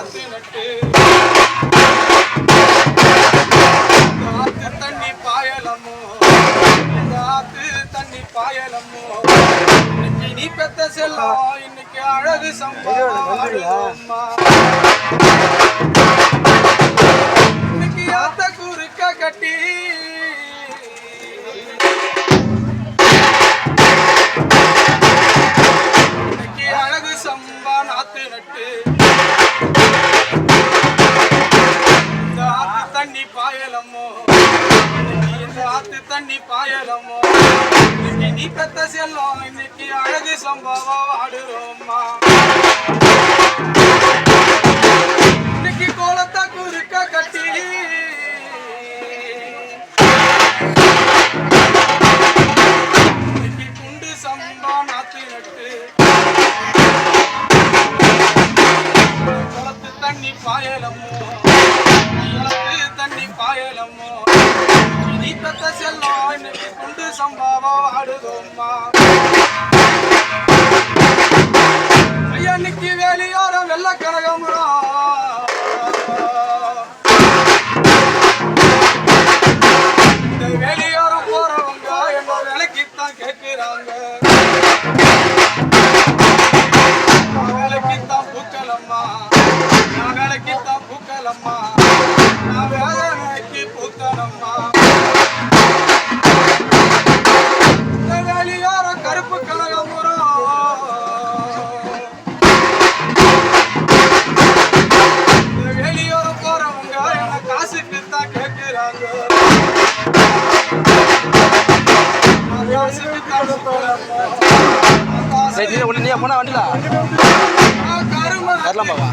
நாத்து நட்டு நாத்து தண்ணி பாயலமோ நாத்து தண்ணி பாயலமோ இன்னைக்கு நீ பெத்த அழகு சம்பவம் தண்ணி பாயலமோ இன்னைக்கு நீ பெத்த செல்லும் இன்னைக்கு அழகு சம்பவம் ஆடுறோம்மா. இன்னைக்கு கோலத்தை குறுக்க கட்டி. இன்னைக்கு குண்டு சம்பா நாத்து நட்டு. குளத்து தண்ணி பாயலமோ தண்ணி பாயலமோ நீ பெத்த ஆடுதோம்மா ஐயா இன்னைக்கு வேலியோரம் வெள்ள கனகமுறம் இந்த வேலியோரம் போறவங்க என்ன விலைக்குத்தான் கேட்கிறாங்க. நான் வேலைக்குத்தான் பூக்கலம்மா நான் வேலைக்குத்தான் பூக்கலம்மா சரி நீ ஒன்று நீ போனா வண்டில வரலாம் பாவா.